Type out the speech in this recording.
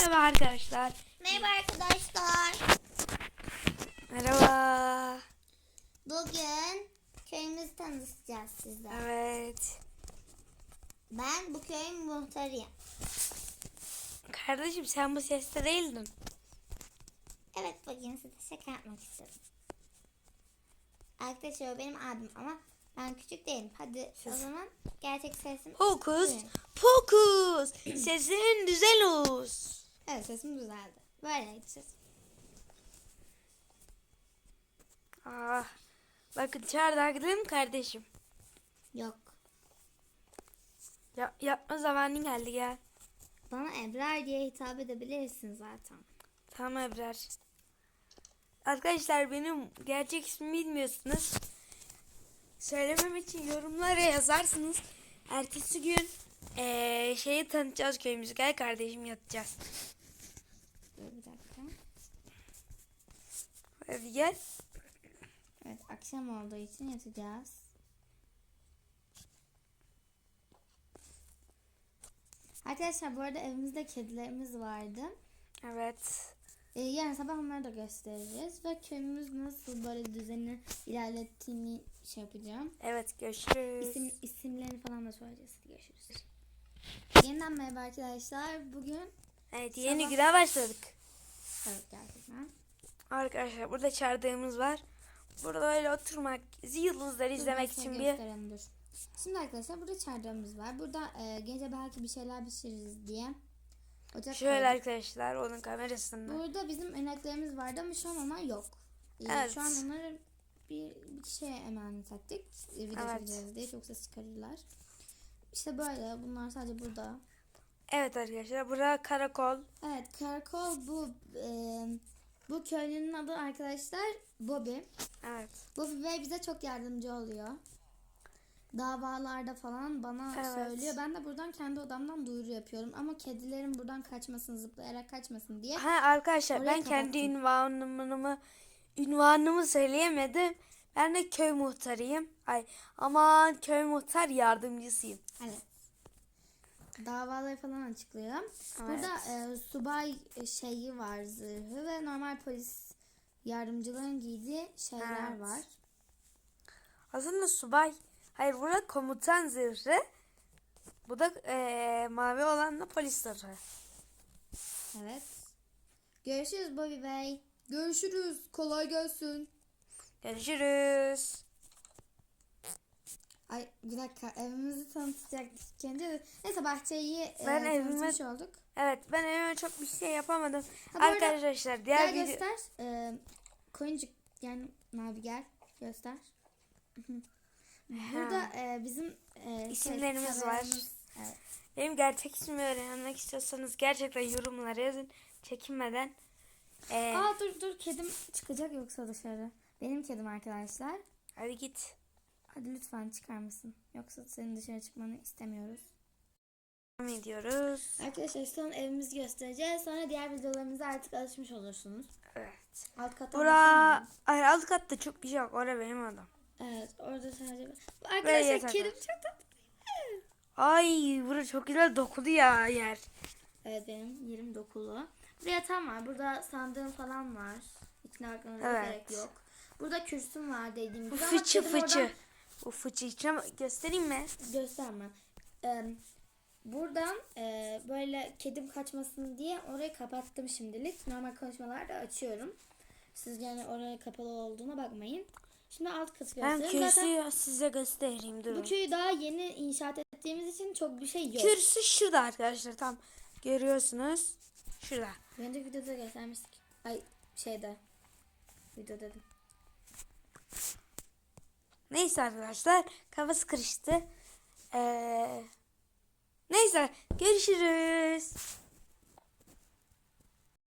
Merhaba arkadaşlar. Merhaba arkadaşlar. Merhaba. Bugün köyümüzü tanıtacağız sizlere. Evet. Ben bu köyün muhtarıyım. Kardeşim sen bu seste değildin. Evet bugün size şaka yapmak istiyorum. Arkadaşlar o benim abim ama ben küçük değilim. Hadi o zaman gerçek sesim. Hokus pokus. Sesin güzel olsun. Evet sesim düzeldi. Böyleydi sesim. Ah. Bakın çağırdı gidelim kardeşim. Yok. Ya, yapma zamanı geldi gel. Bana Ebrar diye hitap edebilirsin zaten. Tamam Ebrar. Arkadaşlar benim gerçek ismimi bilmiyorsunuz. Söylemem için yorumlara yazarsınız. Ertesi gün eee şeyi tanıtacağız köyümüzü. Gel kardeşim yatacağız. Dur bir dakika. Hadi gel. Evet akşam olduğu için yatacağız. Arkadaşlar bu arada evimizde kedilerimiz vardı. Evet. Ee, yarın sabah onları da göstereceğiz. Ve köyümüz nasıl böyle düzeni ilerlettiğini şey yapacağım. Evet görüşürüz. İsim, isimlerini falan da söyleyeceğiz. Yeniden merhaba arkadaşlar. Bugün Evet yeni Sabah- güne başladık. evet gerçekten. Arkadaşlar burada çardağımız var. Burada öyle oturmak, yıldızları izlemek için bir... dur. Şimdi arkadaşlar burada çardağımız var. Burada e, gece belki bir şeyler pişiririz diye. Ocak Şöyle koyduk. arkadaşlar onun kamerasında. Burada bizim ineklerimiz vardı ama şu an onlar yok. Ee, Evet. Şu an onları bir, bir şeye emanet ettik. Ee, Video Evet. diye çok ses çıkarırlar. İşte böyle bunlar sadece burada. Evet arkadaşlar bura karakol. Evet karakol bu e, bu köylünün adı arkadaşlar Bobby. Evet. Bobby Bey bize çok yardımcı oluyor. Davalarda falan bana Evet. söylüyor. Ben de buradan kendi odamdan duyuru yapıyorum. Ama kedilerin buradan kaçmasın, zıplayarak kaçmasın diye. Ha arkadaşlar Orayı ben kendi kapattım. ünvanımı ünvanımı söyleyemedim. Ben de köy muhtarıyım. Ay aman köy muhtar yardımcısıyım. Evet. Davaları falan açıklıyor. Evet. Burada e, subay şeyi var zırhı ve normal polis yardımcıların giydiği şeyler Evet. var. Aslında subay. Hayır burada komutan zırhı. Bu da eee, mavi olan da polis zırhı. Evet. Görüşürüz Bobby Bey. Görüşürüz. Kolay gelsin. Görüşürüz. Ay bir dakika evimizi tanıtacaktık kendi. Neyse bahçeyi e, Ben evime- tanıtmış olduk. Evet ben evime çok bir şey yapamadım. Ha, bu arada- Arkadaşlar diğer video... göster. E, koyuncuk yani Nabi gel göster. Burada e, bizim e, şey, İsimlerimiz var. Evet. Benim gerçek ismimi öğrenmek istiyorsanız gerçekten yorumlara yazın. Çekinmeden. Ee, Aa dur dur kedim çıkacak yoksa dışarı. Benim kedim arkadaşlar. hadi git. Hadi lütfen çıkar mısın? Yoksa senin dışarı çıkmanı istemiyoruz. Devam ediyoruz. Arkadaşlar son evimizi göstereceğiz. Sonra diğer videolarımıza artık alışmış olursunuz. Evet. Alt kata Bura, ay alt katta çok bir şey yok. Orada benim adam. Evet orada sadece... Arkadaşlar kedim çok tatlı. Ay bura çok güzel dokulu ya yer. Evet benim yerim dokulu. Burada yatağım var. Burada sandığım falan var. İçine bakmanıza Evet. gerek yok. Burada kürsüm var dediğim Bu gibi. fıçı kedim oradan- fıçı. Bu fıçı içine göstereyim mi? Gösterme. Ee, buradan e, böyle kedim kaçmasın diye orayı kapattım şimdilik. Normal konuşmalarda açıyorum. Siz yani oraya kapalı olduğuna bakmayın. Şimdi alt Ben göstereyim. Zaten kürsüyü size göstereyim bu durun. köyü daha yeni inşaat ettiğimiz için çok bir şey yok. Kürsü şurada arkadaşlar tam görüyorsunuz. Şurada. Önceki videoda göstermiştik. Ay şeyde. Video dedim. Neyse arkadaşlar kafası karıştı. Ee, neyse görüşürüz.